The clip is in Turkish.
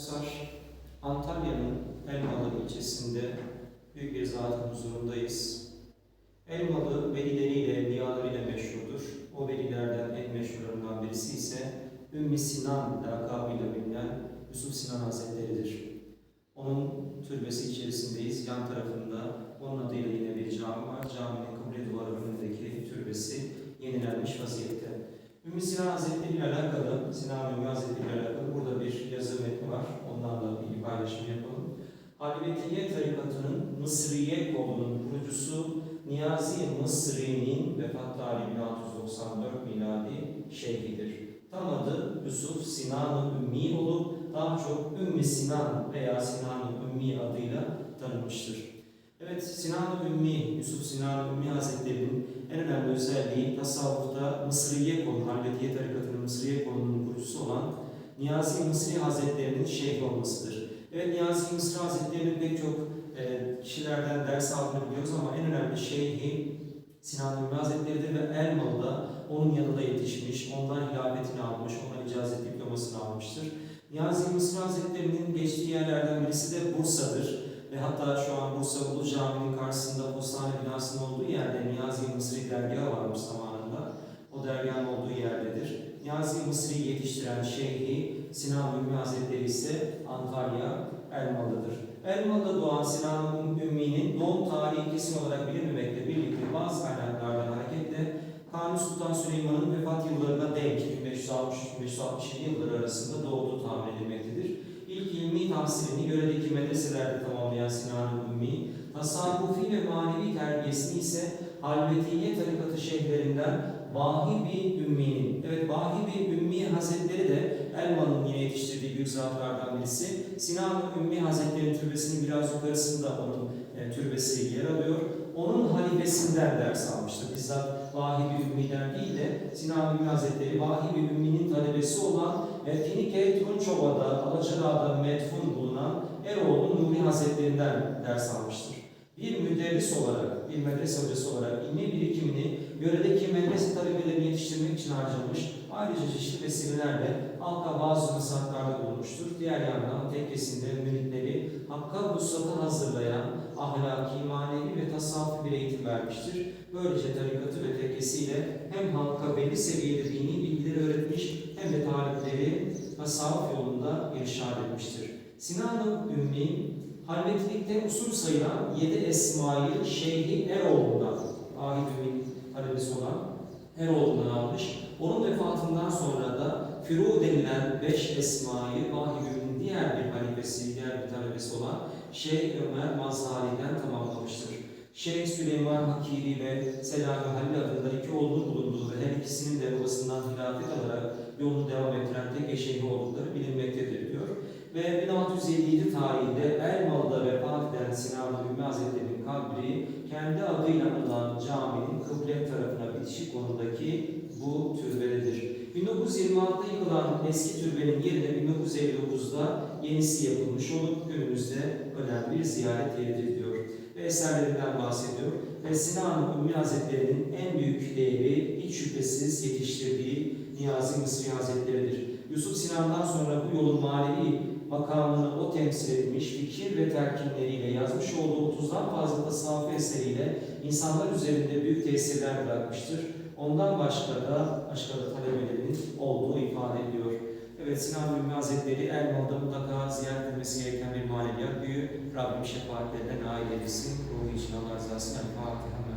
Sar, Antalya'nın Elmalı ilçesinde büyük bir zatın huzurundayız. Elmalı velileriyle, evliyalarıyla meşhurdur. O velilerden en meşhurlarından birisi ise Ümmü Sinan lakabıyla bilinen Yusuf Sinan Hazretleri'dir. Onun türbesi içerisindeyiz. Yan tarafında onun adıyla yine bir cami var. Caminin kıble duvarı önündeki türbesi yenilenmiş vaziyette. Ümmü Sinan Hazretleri ile alakalı, Sinan Ümmü Hazretleri ile alakalı burada bir yazı metni var. Ondan da bir paylaşım yapalım. Halvetiye tarikatının Mısriye kolunun kurucusu Niyazi Mısri'nin vefat tarihi 1694 miladi şeyhidir. Tam adı Yusuf Sinan-ı Ümmi olup daha çok Ümmü Sinan veya Sinan-ı Ümmi adıyla tanınmıştır. Evet, Sinan-ı Ümmi, Yusuf Sinan-ı Ümmi Hazretleri'nin en önemli özelliği tasavvufta Mısriye kolu, Halvetiye tarikatının Mısriye kolunun kurucusu olan Niyazi Mısri Hazretleri'nin şeyh olmasıdır. Evet, Niyazi Mısri Hazretleri'nin pek çok e, kişilerden ders aldığını biliyoruz ama en önemli şeyhi Sinan Ümmi Hazretleri'dir ve Elmalı'da onun yanında yetişmiş, ondan hilafetini almış, ondan icazet diplomasını almıştır. Niyazi Mısri Hazretleri'nin geçtiği yerlerden birisi de Bursa'dır. Ve hatta şu an Bursa Ulu Camii'nin karşısında postane binasının olduğu yerde Niyazi Mısri dergahı varmış zamanında. O dergahın olduğu yerdedir. Niyazi Mısri'yi yetiştiren şeyhi Sinan Ümmi Hazretleri ise Antalya Elmalı'dır. Elmalı'da doğan Sinan Ümmi'nin doğum tarihi kesin olarak bilinmemekle birlikte bazı kaynaklardan hareketle Kanuni Sultan Süleyman'ın vefat yıllarına denk 1563-1567 yılları arasında doğduğu tahmin edilmektedir. İlk ilmi tahsilini yöredeki medreselerde tamamlayan Sinan Ümmi, tasavvufi ve manevi terbiyesini ise Halvetiye tarikatı şeyhlerinden Vahibi Ümmi'nin, evet Vahibi Ümmi Hazretleri de Elmalı'nın yine yetiştirdiği büyük zatlardan birisi. Sinan Ümmi Hazretleri'nin türbesinin biraz yukarısında onun e, türbesi yer alıyor. Onun halifesinden ders almıştır. Bizzat Vahibi Ümmi'den değil de Sinan Ümmi Hazretleri Vahibi Ümmi'nin talebesi olan ve Finike Tunçova'da, Alaçatı'da medfun bulunan Eroğlu Nuri Hazretlerinden ders almıştır. Bir müderris olarak, bir medrese hocası olarak ilmi birikimini yöredeki medrese talebelerini yetiştirmek için harcamış, ayrıca çeşitli vesilelerle halka bazı nasihatlarda bulunmuştur. Diğer yandan tekkesinde müritleri Hakka vuslatı hazırlayan ahlaki, manevi ve tasavvufi bir eğitim vermiştir. Böylece tarikatı ve tekkesiyle hem halka belli seviyede dini bilgileri öğretmiş hem de talipleri tasavvuf yolunda irşad etmiştir. Sinan-ı Ümmi, halvetilikte usul sayılan yedi esmayı Şeyhi Eroğlu'ndan, Ahid Ümmi'nin talebesi olan Eroğlu'ndan almış. Onun vefatından sonra da Firu denilen beş esmayı Vahid Ümmi'nin diğer bir halifesi, diğer bir talebesi olan Şeyh Ömer Mazhari'den tamamlamıştır. Şeyh Süleyman Hakiri ve Selami Halil adında iki oğlu bulunduğu ve her ikisinin de babasından hilafet alarak yolunu devam ettiren tek eşeği oldukları bilinmektedir diyor. Ve 1657 tarihinde Elmalı'da vefat eden Sinan Ümmi Hazretleri'nin kabri kendi adıyla anılan caminin kıble tarafına bitişik konumdaki bu türbededir. 1926'da yıkılan eski türbenin yerine 1959'da yenisi yapılmış olup günümüzde önemli bir ziyaret yeridir diyor. Ve eserlerinden bahsediyor. Ve Sinan Ümmi Hazretleri'nin en büyük değeri hiç şüphesiz yetiştirdiği Niyazi Mısri Hazretleri'dir. Yusuf Sinan'dan sonra bu yolun manevi makamını o temsil etmiş, fikir ve terkinleriyle yazmış olduğu 30'dan fazla tasavvuf eseriyle insanlar üzerinde büyük tesirler bırakmıştır. Ondan başka da başka da talebelerinin olduğu ifade ediyor. Evet Sinan Ümmi Hazretleri Elmalı'da edilmesi gereken bir maneviyat büyüğü. Rabbim şefaatlerinden aile etsin. Ruhu için Allah razı olsun. El.